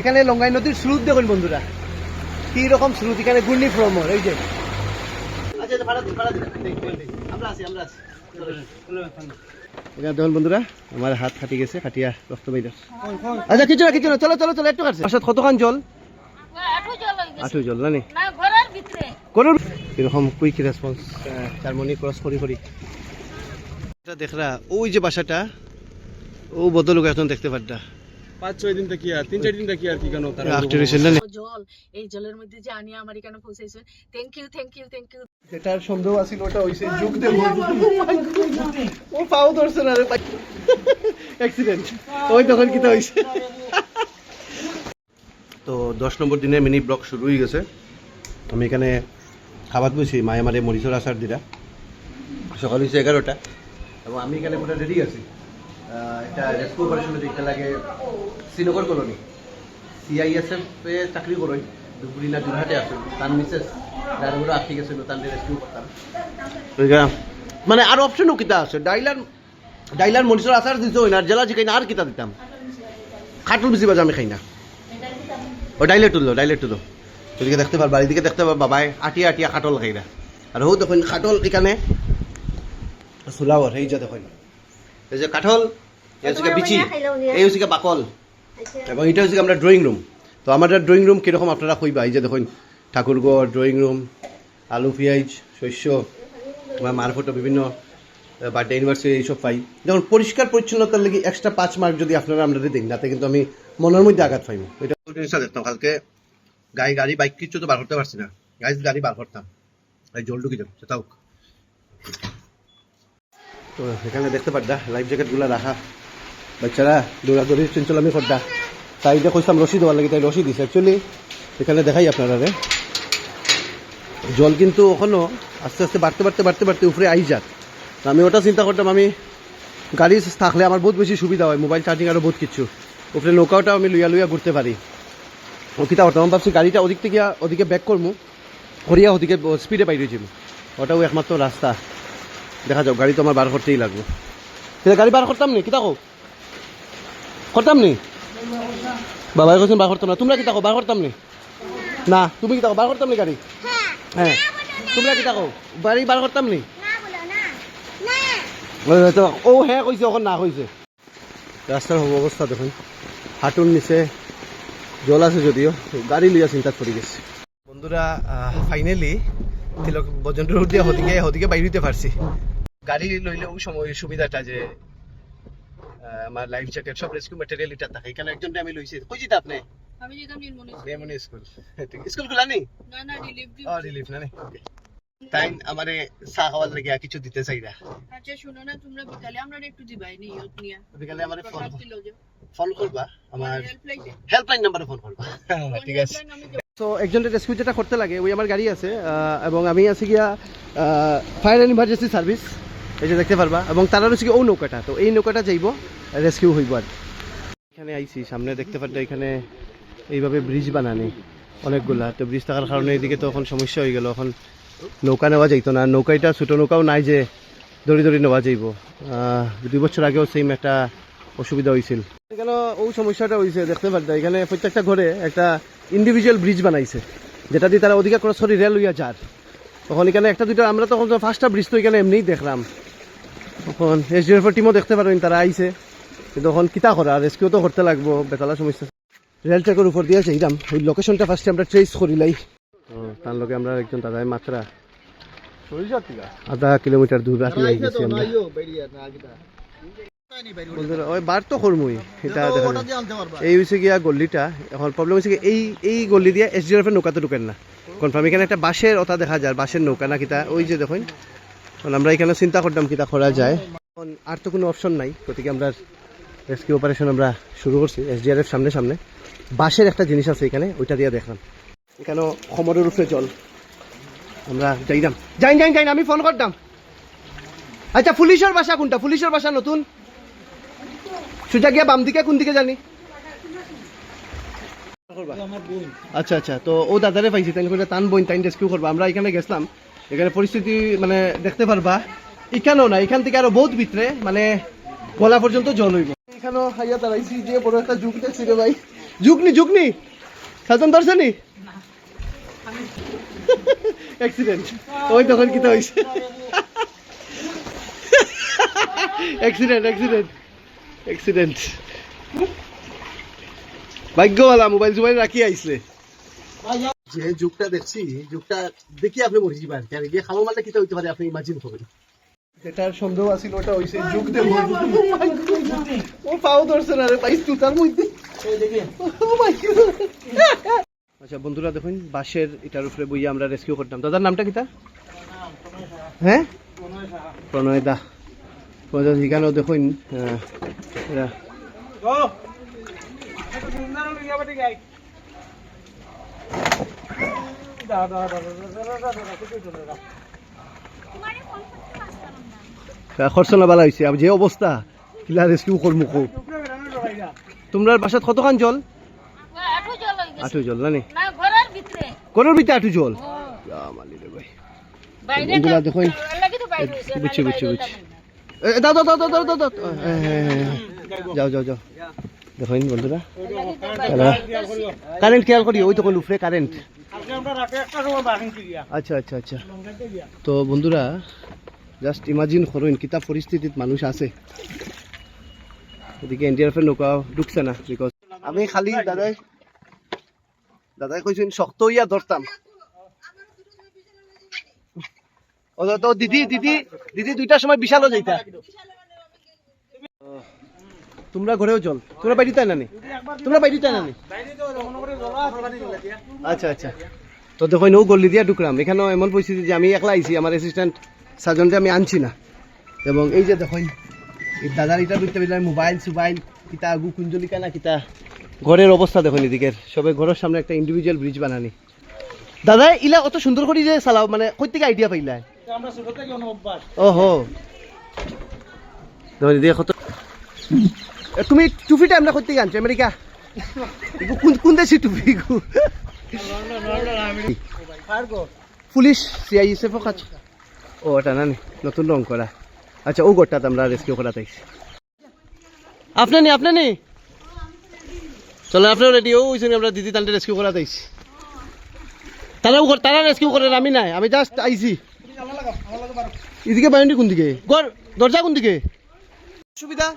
এখানে লঙ্গাই নদীর স্রোত দেখুন বন্ধুরা। কি রকম স্রোত, এখানে ঘূর্ণি ফ্রমর এই যে। দেখুন বন্ধুরা, আমার হাত গেছে আচ্ছা চলো একটু আচ্ছা জল? কুইক রেসপন্স ক্রস করি করি। দেখরা, ওই যে বাসাটা, ও বদলুক এখন দেখতে পারটা পাঁচ ছয় দিন থেকে আর তিন চার দিন থেকে আর কি কেন তারা জল এই জলের মধ্যে যে আনিয়ে আমার এখানে পৌঁছাইছে। Thank you thank you thank you যেটার সন্দেহ আছিল ওটা হইছে যুগ দেব। ও পাও ধরছে না রে অ্যাক্সিডেন্ট ওই তখন কিটা হইছে? তো দশ নম্বর দিনে মিনি ব্লক শুরু হয়ে গেছে। আমি এখানে খাবার বসি মায়ে মারে মরিচর আচার দিরা সকাল হয়েছে এগারোটা। এবং আমি এখানে রেডি আছি। এটা রেস্কিউ অপারেশনে দেখতে লাগে। শ্রীনগর কলোনি। সিআইএসএফ এ চাকরি করই দুপুরি না যোরহাটে আছে। তার মিসেস যারগুলো আটকে গেছিল তার রেস্কিউ করতাম। মানে আর অপশনও কিতা আছে? ডাইলার ডাইলার মরিচর আচার দিত না জেলা জিকাই না আর কিতা দিতাম? খাটুল বেশি বাজা আমি খাই না। ও ডাইলেট তুললো ডাইলেট তুলো। ওদিকে দেখতে পারবা এদিকে দেখতে পারবা বাবাই আটিয়া আটিয়া খাটল খাই না। আর হো দেখুন খাটল এখানে ফুলাওয়ার এই যে দেখুন। এই যে কাঠল এই হচ্ছে বিচি এই হচ্ছে বাকল। এবং এটা হচ্ছে আমরা ড্রয়িং রুম তো আমাদের ড্রয়িং রুম কীরকম আপনারা কইবা এই যে দেখুন ঠাকুরগড় ড্রয়িং রুম আলু, পেঁয়াজ, শস্য, বা মার ফটো, বিভিন্ন বার্থডে ইউনিভার্সিটি এইসব পাই। যেমন পরিষ্কার পরিচ্ছন্নতার লেগে এক্সট্রা পাঁচ মার্ক যদি আপনারা আমরা দিন, তাতে কিন্তু আমি মনের মধ্যে আঘাত পাইব। এটা জিনিসটা দেখতাম কালকে গাড়ি গাড়ি, বাইক কিছু তো বার করতে পারছি না। গাড়ি গাড়ি বার করতাম, এই জল ঢুকে যাবে সেটাও তো এখানে দেখতে পারদা লাইফ জ্যাকেটগুলো রাখা। বাচ্চারা দৌড়াদৌড়ি চঞ্চলামি করদা। তাই যে কইতাম রশি দেওয়ার লাগে, তাই রশি দিছে। অ্যাকচুয়ালি এখানে দেখাই আপনারা রে। জল কিন্তু এখনও আস্তে আস্তে বাড়তে বাড়তে বাড়তে বাড়তে উপরে আই যাক। আমি ওটা চিন্তা করতাম, আমি গাড়ি থাকলে আমার বহুত বেশি সুবিধা হয়, মোবাইল চার্জিং আরও বহুত কিছু। উপরে নৌকাওটাও আমি লুইয়া লুইয়া ঘুরতে পারি। ও কিতা করতাম আমি ভাবছি গাড়িটা ওদিক থেকে, ওদিকে ব্যাক করব করিয়া ওদিকে স্পিডে বাইরে যাব ওটাও একমাত্র রাস্তা। দেখা যাও গাড়ি তো আমার বার করতেই লাগবে। গাড়ি বার করতাম নি? কিতা কো করতাম নি বাবাই কৈছেন বার করতাম না। তোমরা কো বার করতাম নি না তুমি কো বার করতাম নি গাড়ি হ্যাঁ তোমরা কিতা কো গাড়ি বার করতাম নি ও হ্যাঁ কইছে এখন না কইছে। রাস্তার অবস্থা দেখুন। হাঁটুর নিচে জল আছে যদিও। গাড়ি লইয়া চিন্তাত পড়ে গেছে। বন্ধুরা ফাইনালি তিলক বজন্ত রোড দিয়ে হদিকে হদিকে বাইরিতে পারছি। গাড়ি লইলে ওই সময় সুবিধাটা যে আমার লাইফ জ্যাকেট সব রেস্কিউ ম্যাটেরিয়াল এটা থাকে। এখানে একজন আমি লইছি। কই যেতে আপনি? আমি যেতাম নির্মনি রেমনি স্কুল। স্কুল খোলা নেই? না না ডিলিভারি ও রিলিফ না নেই? ওকে তাই আমারে চা খাওয়ার লাগে কিছু দিতে চাই না। আচ্ছা শুনো না তোমরা বিকালে আমরা একটু দিবাই নি ইয়ত নিয়া। বিকালে আমারে ফোন ফোন করবা। আমার হেল্পলাইন নাম্বারে ফোন করবা। ঠিক আছে। তো একজনের রেস্কিউ যেটা করতে লাগে ওই আমার গাড়ি আছে আহ, এবং আমি আছি গিয়া ফায়ার অ্যান্ড ইমার্জেন্সি সার্ভিস এই যে দেখতে পারবা? এবং তারা হচ্ছে কি ও নৌকাটা। তো এই নৌকাটা যাইব রেস্কিউ হইব আর এখানে আইছি, সামনে দেখতে পারলে এখানে এইভাবে ব্রিজ বানানি অনেকগুলা। তো ব্রিজ থাকার কারণে এদিকে তো এখন সমস্যা হয়ে গেল। এখন নৌকা নেওয়া যাইতো না। নৌকাইটা, ছোটো নৌকাও নাই যে দড়ি দড়ি নেওয়া যাইব। দুই বছর আগেও সেম একটা অসুবিধা হয়েছিল এখানে ওই সমস্যাটা হয়েছে দেখতে পারতে। এখানে প্রত্যেকটা ঘরে একটা ইন্ডিভিজুয়াল ব্রিজ বানাইছে, যেটা দিয়ে তারা অধিকার করে রেল হইয়া যার। তখন এখানে একটা দুইটা, আমরা তখন ফার্স্টটা ব্রিজ তো এখানে এমনিই দেখলাম। তখন এস ডি এফের টিমও দেখতে পারেন তারা আইছে। তখন কিতা করা রেস্কিউ তো করতে লাগবো বেতালা সমস্যা। রেল ট্র্যাকের উপর দিয়ে যাইলাম ওই লোকেশনটা ফার্স্টে আমরা ট্রেস করিলাই তার লগে আমরা একজন দাদাই মাত্রা আধা কিলোমিটার দূর রাখি আই গেছি আমরা। ওই বার তো করমুই এটা দেখা এই হয়েছে গিয়া গল্লিটা এখন প্রবলেম হয়েছে কি এই এই গল্লি দিয়ে নৌকাতে ঢুকেন না। কনফার্ম এখানে একটা বাঁশের ওটা দেখা যায় বাঁশের নৌকা না কিতা ওই যে দেখুন। আমরা এখানে চিন্তা করতাম কিতা করা যায়। আর তো কোনো অপশন নাই। গতিকে আমরা রেস্কিউ অপারেশন আমরা শুরু করছি এসডিআরএফ সামনে সামনে। বাঁশের একটা জিনিস আছে এখানে, ওইটা দিয়ে দেখলাম এখানে খমরের উপরে জল। আমরা যাইলাম যাইন যাইন যাইন, আমি ফোন করতাম। আচ্ছা পুলিশের বাসা কোনটা? পুলিশের বাসা নতুন? সোজা গিয়া বাম দিকে, কোন দিকে জানি? আচ্ছা আচ্ছা তো ও দাদারে পাইছি তাই করে টান বইন তাইন রেস্কিউ করবা। আমরা এখানে গেছিলাম। এখানে পরিস্থিতি মানে দেখতে পারবা। এখানেও না, এখান থেকে আরও বহুত ভিতরে মানে গলা পর্যন্ত জল হইব। এখানেও হাইয়া দাঁড়াইছি, যে বড় একটা যুগ দেখছি রে ভাই। ঝুঁকনি ঝুঁকনি সাজন ধরছে নি অ্যাক্সিডেন্ট ওই তখন কি তো হয়েছে অ্যাক্সিডেন্ট অ্যাক্সিডেন্ট অ্যাক্সিডেন্ট ভাগ্যওয়ালা, মোবাইল সুবাইল রাখি আইসলে। যে যুগটা দেখছি যুগটা দেখি আপনি মরে যাবেন। কেন? গিয়ে মানে কিটা হইতে পারে আপনি ইমাজিন করবেন। যেটার সন্দেহ আছিল ওটা হইছে যুগ দে ও পাও ধরছে না রে পাইস তুই তার মধ্যে! আচ্ছা বন্ধুরা দেখুন বাঁশের এটার উপরে বইয়ে আমরা রেস্কিউ করতাম। দাদার নামটা কিটা হ্যাঁ? প্রণয় দা। প্রণয় দা এখানেও দেখুন আহ, এরা খরচনা বালা হয়েছে আর যে অবস্থা কিলা রেস্কিউ করমু কো তোমরা বাসাত কতখান জল আঠু জল হয়ে গেছে আটু জল না ঘরের ভিতরে আটু জল ইয়া বন্ধুরা দেখুন লাগি তো বাইরে হইছে বুঝছি বুঝছি বুঝছি এ, দাও দাও দাও দাও দাও দাও দাও হ্যাঁ, হ্যাঁ, হ্যাঁ, হ্যাঁ। যাও যাও যাও বন্ধুরা কারেন্ট খেয়াল করি ওই তখন উফরে কারেন্ট আচ্ছা আচ্ছা আচ্ছা। তো বন্ধুরা জাস্ট ইমাজিন করুন কিতা পরিস্থিতিত মানুষ আছে। এদিকে এনডিআরএফের নৌকা ঢুকছে না বিকজ আমি খালি দাদাই দাদাই কইছেন শক্ত ইয়া ধরতাম ও তো- তো দিদি দিদি দিদি দুইটার সময় বিশালও যাইতা। তোমরা ঘরেও জল তোমরা বাইরে তাই নানি। তোমরা বাইরে তাই নানি। আচ্ছা আচ্ছা। তো দেখুন ও গল্লি দিয়া ঢুকলাম। এখানেও এমন পরিস্থিতি যে আমি একলা আইছি আমার অ্যাসিস্ট্যান্ট সার্জনকে আমি আনছি না। এবং এই যে দেখুন এই দাদার এটা বুঝতে পারলাম মোবাইল সুবাইল কিতা আগু কুঞ্জলিকা না কিতা ঘরের অবস্থা দেখুন এদিকের। সবে ঘরের সামনে একটা ইন্ডিভিজুয়াল ব্রিজ বানানি। দাদা ইলা অত সুন্দর করে যে চালাও মানে কই থেকে আইডিয়া পাইলা ওহো। কত এ, তুমি টুপিটা আমরা থেকে আনছো আমেরিকা? কোন কোন দেশি টুপি পুলিশ সিআইএসএফ কাছে ও ওটা না নতুন রং করা। আচ্ছা ও গোটটা আমরা রেস্কিউ করা তাইছি আপনি নি আপনি নি চলো আপনার রেডি ও ওই আমরা দিদি তান্তে রেস্কিউ করা তাইছি তারাও তারা রেস্কিউ করে আমি নাই আমি জাস্ট আইছি। এদিকে বাইন্ডি কোন দিকে? দরজা কোন দিকে? সুবিধা?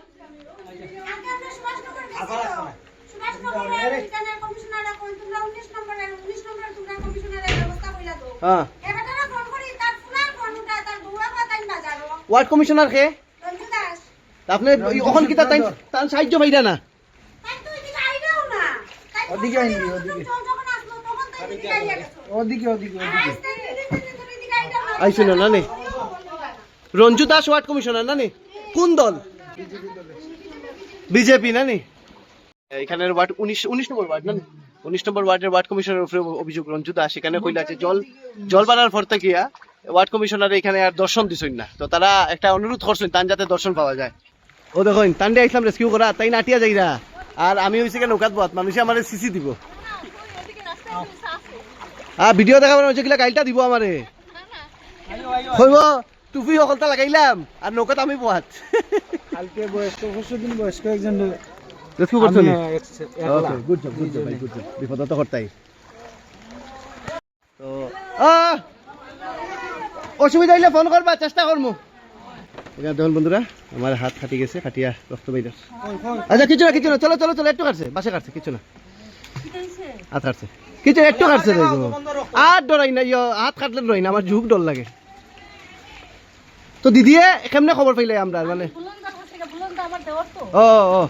ওয়ার্ড কমিশনার কে? আপনি ওখান কি তাই তার সাহায্য পাইরা না? ওদিকে ওদিকে। ওদিকে ওদিকে না, না নে। রঞ্জু দাস ওয়ার্ড কমিশনার না নি? কোন দল? বিজেপি না নি? এখানের ওয়ার্ড উনিশ উনিশ নম্বর ওয়ার্ড না? উনিশ নম্বর ওয়ার্ডের ওয়ার্ড কমিশনার উপরে অভিযোগ রঞ্জু দাস। এখানে কইলা আছে, জল জল বাড়ার পর থেকে ওয়ার্ড কমিশনার এখানে আর দর্শন দিছই না। তো তারা একটা অনুরোধ করছেন, তান যাতে দর্শন পাওয়া যায়। ও দেখুন দিয়ে আইসলাম রেস্কিউ করা, তাই নাটিয়া যাইরা আর আমি হইছে কি নৌকাত বাত মানুষে আমার সিসি দিব। আর ভিডিও দেখাবার হচ্ছে কিলা গাইলটা দিব আমারে। হইব টুপি সকলটা লাগাইলাম, আর নৌকাত আমি পোহাত কালকে বয়স্ক বয়স্ক একজন রেস্কিউ করছ নি। Okay good job good job ভাই গুড জব বিপদ তো করতাই। তো আহ অসুবিধা হইলে ফোন করবা চেষ্টা করমু। এখানে দেখুন বন্ধুরা আমার হাত ফাটি গেছে ফাটিয়া রক্ত বাইরে আচ্ছা কিছু না কিছু না চলো চলো চলো একটু কাটছে বাসে কাটছে কিছু না। হাত কাটছে। কিছু একটু কাটছে। আর ডরাই না হাত কাটলে ডরাই না আমার ঝুঁক ডর লাগে। তো দিদিয়ে কেমনে খবর পাইলে আমরা মানে? বুলন্দা থেকে বুলন্দা আমার দেওয়ার তো। ও ও।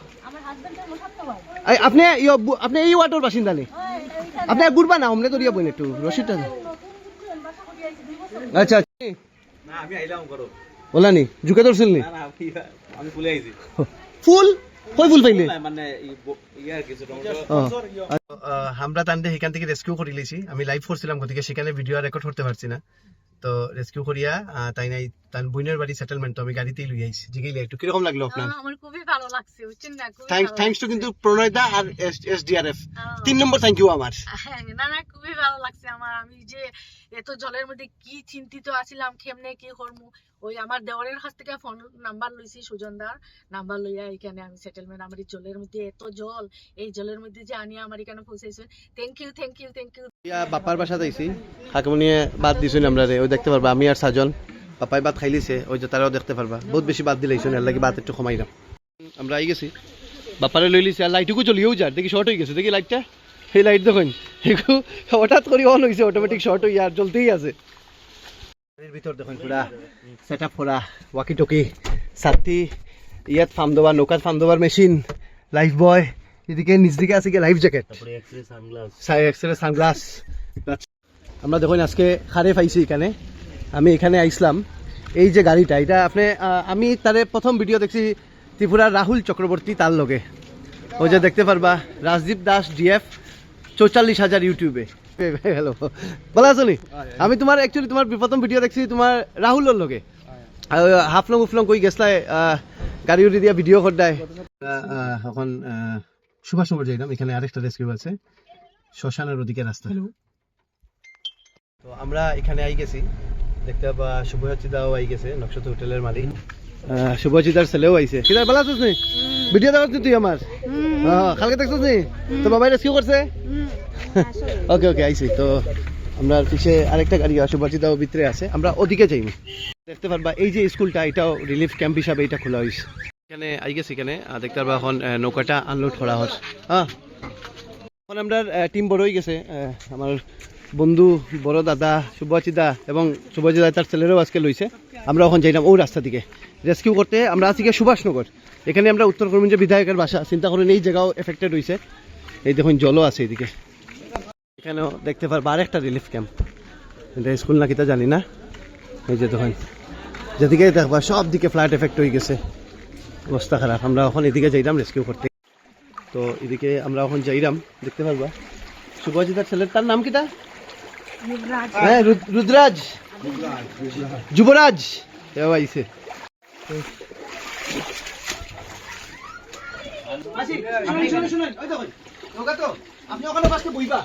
আপনি আপনি এই ওয়ার্ডের বাসিন্দা নি আপনি ঘুরবা না? তো দিয়া বইন একটু। রশিদটা আচ্ছা আচ্ছা। না আমি আইলাম করো বলা নি জুকে ধরছিল নি আমি আইছি। ফুল? কই ফুল পাইলে? মানে ইয়ার কিছু আমরা তান্ডে সেখান থেকে রেস্কিউ করে লিছি। আমি লাইভ করছিলাম গতিকে সেখানে ভিডিও রেকর্ড করতে পারছি না। তো রেস্কিউ করিয়া তাই নাই তার বোনের বাড়ি সেটেলমেন্ট আমি গাড়িতেই লই আইছি। জিগাইলে একটু কীরকম লাগল আপনার? আমার খুবই ভালো লাগছে বুঝছেন না? খুবই থ্যাঙ্কস থ্যাঙ্কস টু কিন্তু প্রণয় দা আর এসডিআরএফ তিন নম্বর থ্যাংক ইউ আমার। হ্যাঁ, না না খুবই ভালো লাগছে আমার। আমি যে এত জলের মধ্যে কি চিন্তিত আছিলাম কেমনে কি করব? ওই আমার দেওয়ারের কাছ থেকে ফোন নাম্বার লইছি সুজনদার নাম্বার লইয়া এখানে আমি সেটেলমেন্ট আমার জলের মধ্যে এত জল এই জলের মধ্যে যে আনিয়া আমার এখানে পৌঁছাইছে। Thank you thank you thank you বাপার বাসা যাইছি হাকিমনিয়ে বাদ দিছুন আমরা রে ওই দেখতে পারবা আমি আর সাজন পাপাই বাদ খাইলিছে ওই যে তারাও দেখতে পারবা। বহুত বেশি বাদ দিলাইছুন এর লাগি বাদ একটু কমাই দাম আমরা আই গেছি। বাপারে লই লিছে আর লাইটুকু চলিয়েও যার দেখি শর্ট হয়ে গেছে দেখি লাইটটা। সেই লাইট দেখুন হঠাৎ করে অন হয়েছে অটোমেটিক শর্ট হয়ে আর জ্বলতেই আছে। ভিতর দেখুন পুরা সেট আপ করা ওয়াকি টকি সাথী ইয়াত ফার্ম দেওয়ার নৌকার ফার্ম দেওয়ার মেশিন লাইফ বয় এদিকে নিচ দিকে আছে লাইফ জ্যাকেট এক্সরে সানগ্লাস আমরা দেখুন আজকে খারে পাইছি এখানে। আমি এখানে আইসলাম। এই যে গাড়িটা এটা আপনি আমি তারে প্রথম ভিডিও দেখছি ত্রিপুরার রাহুল চক্রবর্তী তার লগে। ওই যে দেখতে পারবা রাজদীপ দাস ডিএফ চৌচল্লিশ হাজার ইউটিউবে। হ্যালো ভালো আছো নি আমি তোমার অ্যাকচুয়ালি তোমার প্রথম ভিডিও দেখছি তোমার রাহুলের লগে। হাফলং উফলং কই গেছলাই গাড়ি উড়ি দিয়া ভিডিও করদায় এখন যাইলাম এখানে আরেকটা রেস্কিউ আছে। শ্মশানের ওদিকে রাস্তা। তো আমরা এখানে আই গেছি। দেখতে শুভচিদাও আই গেছে নকশত হোটেলের মালিক। ছেলেও আইছে। কিদার ভালো আছিস নি? ভিডিও তুই আমার। হ্যাঁ কালকে দেখছিস নি? তো বাবাই রেস্কিউ করছে? ওকে ওকে আইছি। তো আমরা পিছে আরেকটা গাড়ি শুভজিতাও ভিতরে আছে। আমরা ওদিকে যাইনি। দেখতে পারবা এই যে স্কুলটা এটাও রিলিফ ক্যাম্প হিসাবে এটা খোলা হয়েছে এখানে, আই গেছি এখানে দেখতে পারবা এখন নৌকাটা আনলোড করা হচ্ছে। হ্যাঁ এখন আমরা টিম বড় হয়ে গেছে। আমার বন্ধু, বড় দাদা শুভচিদা এবং শুভজিদা তার ছেলেরও আজকে লইছে। আমরা এখন যাইলাম ও রাস্তা দিকে। রেস্কিউ করতে আমরা গিয়ে সুভাষনগর। এখানে আমরা উত্তর কর্মীজ বিধায়কের বাসা। চিন্তা করেন, এই জায়গাও এফেক্টেড হয়েছে এই দেখুন, জলও আছে এদিকে। এখানেও দেখতে পারব আরেকটা রিলিফ ক্যাম্প এটা স্কুল নাকি তা জানি না। এই যে দেখুন যেদিকে দেখবা সব দিকে ফ্লাড এফেক্ট হয়ে গেছে। অবস্থা খারাপ। আমরা এখন এদিকে যাইলাম রেস্কিউ করতে। তো এদিকে আমরা এখন যাইলাম দেখতে পারবা। শুভজিতার ছেলের তার নাম কিটা হ্যাঁ রুদ্রাজ। যুবরাজ। এও আইছে। আপনি ওখানে বাসতে বইবা।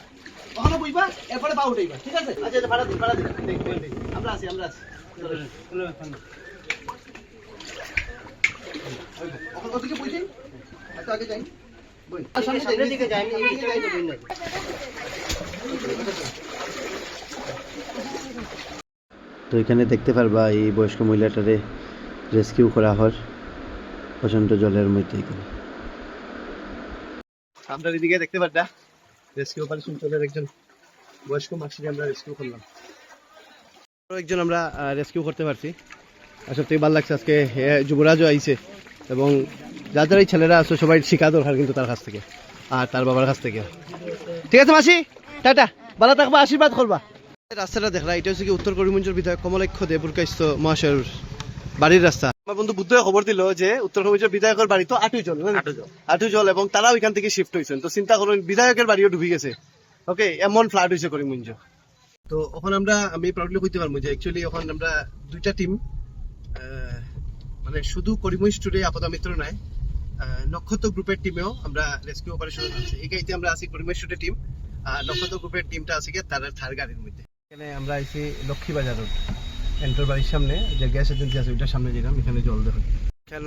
ওখানে বইবা এরপরে পা উঠাইবা। ঠিক আছে? আচ্ছা আচ্ছা ভাড়া দিন ভাড়া দিন। দেখ, দেখ, দেখ। আমরা আছি আমরা আছি। ওখানে ওদিকে বইছেন একটু আগে যাই। বই। সামনের দিকে যাই আমি এইদিকে যাই তো বই নাই তো এখানে দেখতে পারবা এই বয়স্ক মহিলাটারে রেস্কিউ করা হয় প্রচণ্ড জলের মধ্যে এখানে। আপনার এদিকে দেখতে পারবা রেস্কিউ অপারেশন চলের একজন বয়স্ক মাসিকে আমরা রেস্কিউ করলাম। আরও একজন আমরা রেস্কিউ করতে পারছি। আর সত্যি ভালো লাগছে আজকে যুবরাজও আইছে এবং যা যারা এই ছেলেরা আছে সবাই শিখা দরকার কিন্তু তার কাছ থেকে আর তার বাবার কাছ থেকে। ঠিক আছে মাসি টাটা। ভালো থাকবা আশীর্বাদ করবা। রাস্তাটা দেখলা এটা হচ্ছে কি উত্তর করিমগঞ্জের বিধায়ক কমলাক্ষ দেবুরকাইস্ত মহাশয়ের বাড়ির রাস্তা। আমার বন্ধু বুদ্ধ খবর দিল যে উত্তর করিমগঞ্জের বিধায়কের বাড়ি তো আটু জল আটু জল। এবং তারাও এখান থেকে শিফট হয়েছেন তো চিন্তা করুন বিধায়কের বাড়িও ডুবি গেছে। ওকে এমন ফ্লাড হয়েছে করিমগঞ্জ। তো এখন আমরা আমি প্রাউডলি কইতে পারব যে অ্যাকচুয়ালি এখন আমরা দুইটা টিম মানে শুধু করিমগঞ্জ টুডে আপদা মিত্র নাই। নক্ষত্র গ্রুপের টিমেও আমরা রেস্কিউ অপারেশনে আছি এই গাড়িতে আমরা আছি করিমগঞ্জ টুডে টিম আর নক্ষত্র গ্রুপের টিমটা আছে গিয়ে তার থার গাড়ির মধ্যে। এখানে আমরা আইছি লক্ষ্মীবাজার রোড এন্টার বাড়ির সামনে। যে গ্যাস এজেন্সি আছে ওইটার সামনে যেলাম এখানে জল দেখুন কেন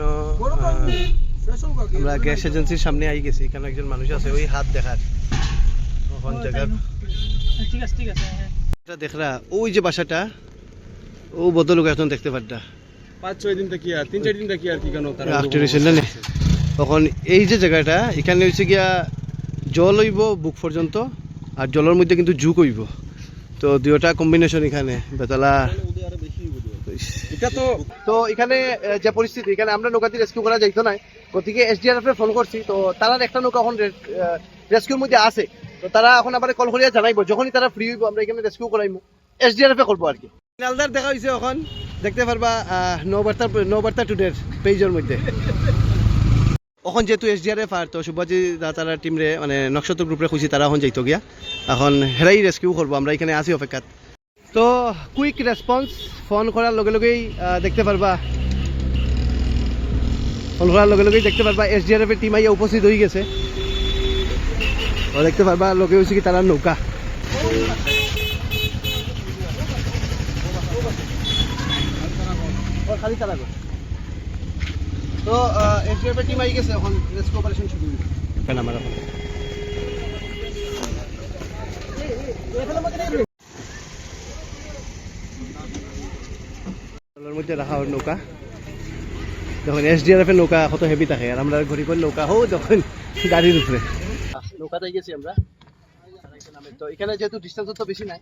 আমরা গ্যাস এজেন্সির সামনে আই গেছি। এখানে একজন মানুষ আছে ওই হাত দেখার। ওখান জায়গা ঠিক আছে ঠিক আছে হ্যাঁ। এটা দেখরা ওই যে বাসাটা ও বদলুক এখন দেখতে পারটা। পাঁচ ছয় দিন থেকে আর তিন চার দিন থেকে আর কি কেন তারা তখন এই যে জায়গাটা এখানে হচ্ছে গিয়া জল হইব বুক পর্যন্ত আর জলের মধ্যে কিন্তু জুক হইব। তো দুইটা কম্বিনেশন এখানে বেতলা এটা তো তো এখানে যে পরিস্থিতি এখানে আমরা নৌকাতে রেস্কিউ করা যাইতো না গতিকে এসডিআরএফ এ ফোন করছি তো তারা একটা নৌকা এখন রেস্কিউর মধ্যে আছে। তো তারা এখন আবার কল করিয়া জানাইবো যখনই তারা ফ্রি হইব আমরা এখানে রেস্কিউ করাইবো এসডিআরএফ এ করব আর কি। দেখা হয়েছে এখন। দেখতে পারবা নৌবার্তা নৌবার্তা টুডের পেজের মধ্যে। এখন যেহেতু এসডিআরএফ আর তো সুভাজি দা তারা টিম রে মানে নক্ষত্র গ্রুপে খুঁজি, তারা এখন যাইতো গিয়া। এখন হেরাই রেস্কিউ করব, আমরা এখানে আছি অপেক্ষাত। তো কুইক রেসপন্স ফোন করার লগে লগেই দেখতে পারবা ফোন করার লগে লগেই দেখতে পারবা এস ডি এসডিআরএফ এর টিম আইয়া উপস্থিত হয়ে গেছে। দেখতে পারবা, লগে হয়েছে কি তারা নৌকা। খালি তারা গো। তো এসডিআরএফ এর টিম আই গেছে এখন রেস্কিউ অপারেশন শুরু কেন আমার এখন জলের মধ্যে রাখা হয় নৌকা। যখন এসডিআরএফ এর নৌকা কত হেভি থাকে আর আমরা ঘড়ি করে নৌকা হো যখন গাড়ির উপরে নৌকাতে গেছি আমরা। তো এখানে যেহেতু ডিস্টেন্স তো বেশি নাই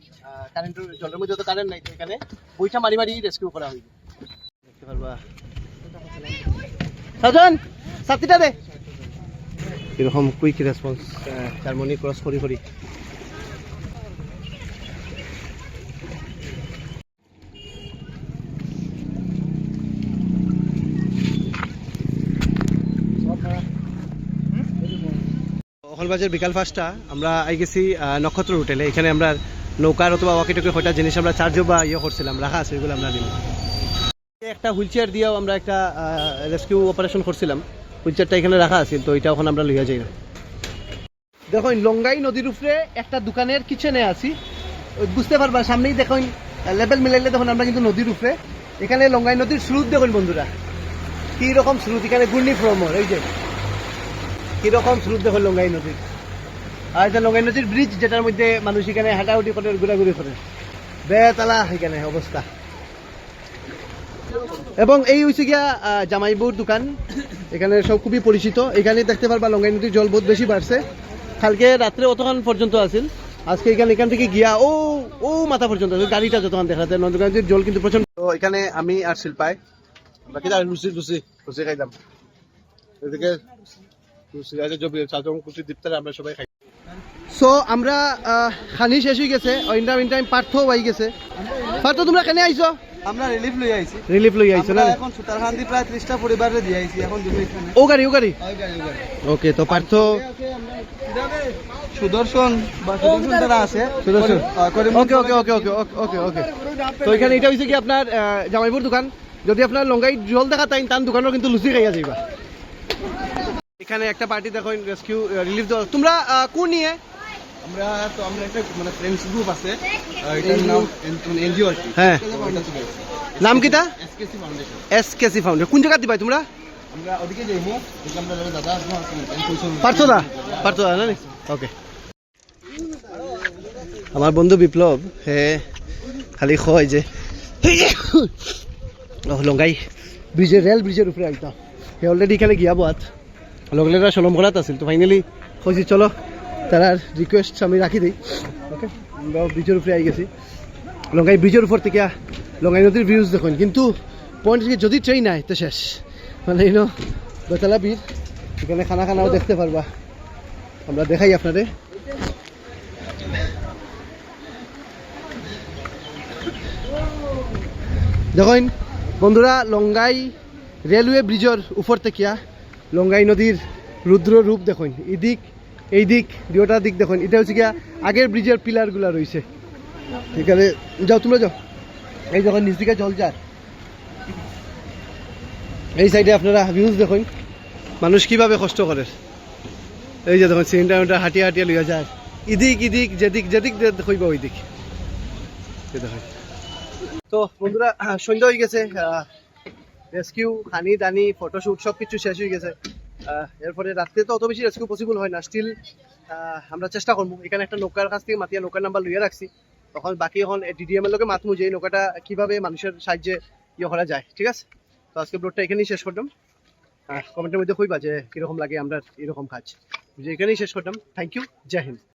কারেন্টের জলের মধ্যে তো কারেন্ট নাই তো এখানে বইটা মারি মারি রেস্কিউ করা হয়েছে পারবা সাজন সাতটিটা দে। এরকম কুইক রেসপন্স ক্রস করি করি। বিকাল পাঁচটা আমরা আই গেছি আহ, নক্ষত্র হোটেলে। এখানে আমরা নৌকার অথবা ওয়াকিটকি কয়টা জিনিস আমরা চার্জও বা ইয়ে করছিলাম রাখা আছে এগুলো আমরা নিব। একটা হুইল চেয়ার দিয়েও আমরা একটা রেস্কিউ অপারেশন করছিলাম। হুইল চেয়ারটা এখানে রাখা আছে, তো এটা এখন আমরা লইয়া যাই না দেখুন, লঙ্গাই নদীর উপরে একটা দোকানের কিচেনে আছি। বুঝতে পারবা, সামনেই দেখুন লেভেল মিলাইলে দেখুন আমরা কিন্তু নদীর উপরে। এখানে লঙ্গাই নদীর স্রোত দেখুন বন্ধুরা। কি রকম স্রোত, এখানে ঘূর্ণি ভ্রমণ এই যে। কীরকম স্রোত দেখুন লঙ্গাই নদীর। আর এটা লঙ্গাই নদীর ব্রিজ যেটার মধ্যে মানুষ এখানে হাঁটাহুটি করে, ঘোরাঘুরি করে। বেতালা এখানে অবস্থা। এবং এই হয়েছে গিয়া জামাইবুর দোকান। এখানে সব খুবই পরিচিত। এখানে দেখতে পারবা লঙ্গাই নদীর জল বহুত বেশি বাড়ছে। কালকে রাত্রে অতক্ষণ পর্যন্ত আছিল। আজকে এখানে এখান থেকে গিয়া ও ও মাথা পর্যন্ত গাড়িটা যতক্ষণ দেখা যায় নন্দীগঞ্জ নদীর জল কিন্তু প্রচণ্ড তো এখানে আমি আর শিল্পাই। আমরা কি লুচি লুচি লুচি খাইলাম এদিকে লুচি আছে জবি চাচম কুচি দীপ্তারে আমরা সবাই খাই। সো আমরা খানি শেষ হয়ে গেছে। ইন টাইম ইন টাইম পার্থ হয়ে গেছে। পার্থ তোমরা কেন আইছো? আমরা রিলিফ লই আইছি। রিলিফ লই আইছো না? এখন সুতারখান্দি প্রায় ত্রিশটা পরিবারে দিয়ে আইছি এখন দিব এখানে। ও গাড়ি ও গাড়ি? ওকে তো পার্থ সুদর্শন বা সুদর্শন তারা আছে সুদর্শন। ওকে ওকে ওকে ওকে ওকে ওকে তো এখানে এটা হয়েছে কি আপনার জামাইপুর দোকান? যদি আপনার লঙ্গাই জল দেখা তাই তার দোকানেও কিন্তু লুচি খাইয়া যাইবা। এখানে একটা পার্টি দেখো রেস্কিউ রিলিফ দেওয়া তোমরা কোন নিয়ে? আমরা তো আমরা একটা মানে ফ্রেন্ডস গ্রুপ আছে এটার নাম এনজিও আর কি। হ্যাঁ। নাম কিটা SKC foundation S K C foundation কোন জায়গা দিবাই তোমরা? আমরা ওদিকে যাইমু আমরা দাদা পার্থ দা পার্থ দা না ওকে আমার। বন্ধু বিপ্লব হে খালি কয় যে লঙ্গাই ব্রিজের রেল ব্রিজের উপরে আইতাম হে অলরেডি এখানে গিয়া বাত লগলেরা সলম করাত আছিল তো ফাইনালি কইছি চলো তার রিকোয়েস্ট আমি রাখি দিই ওকে আমরা ব্রিজের উপরে আই গেছি। লঙ্গাই ব্রিজের উপর থেকে লঙ্গাই নদীর ভিউজ দেখুন, কিন্তু পয়েন্ট থেকে যদি ট্রেন নাই, তো শেষ। মানে ইনো বেতলা বীর এখানে খানা খানাও দেখতে পারবা। আমরা দেখাই আপনাদের। দেখুন, বন্ধুরা লঙ্গাই রেলওয়ে ব্রিজের উপর থেকে লঙ্গাই নদীর রুদ্র রূপ দেখুন। এদিক এই দিক দুটা দিক দেখুন। এটা হচ্ছে গিয়া আগের ব্রিজের পিলারগুলা রয়েছে। এখানে যাও, তোমরা যাও। এই যখন নিচ দিকে জল যায়। এই সাইডে আপনারা ভিউজ দেখুন। মানুষ কীভাবে কষ্ট করে। এই যে দেখুন সিলিন্ডার হাঁটিয়ে হাঁটিয়ে লইয়া যায়। ইদিক ইদিক যেদিক যেদিক দেখইব ওই দিক দেখুন। তো বন্ধুরা, সন্ধ্যা হয়ে গেছে। রেস্কিউ হানি দানি ফটোশুট সব কিছু শেষ হয়ে গেছে। এরপরে রাত্রে তো অত বেশি রেস্কিউ পসিবল হয় না। স্টিল আমরা চেষ্টা করব। এখানে একটা নৌকার কাছ থেকে মাতিয়া নৌকার নাম্বার লইয়া রাখছি। তখন বাকি এখন ডিডিএম এর লোকে মাতমু যে নৌকাটা কীভাবে মানুষের সাহায্যে ইয়ে করা যায়, ঠিক আছে? তো আজকে ব্লগটা এখানেই শেষ করলাম। কমেন্টের মধ্যে কইবা যে কীরকম লাগে আমরা এরকম কাজ। যে এখানেই শেষ করলাম। Thank you Joy Hind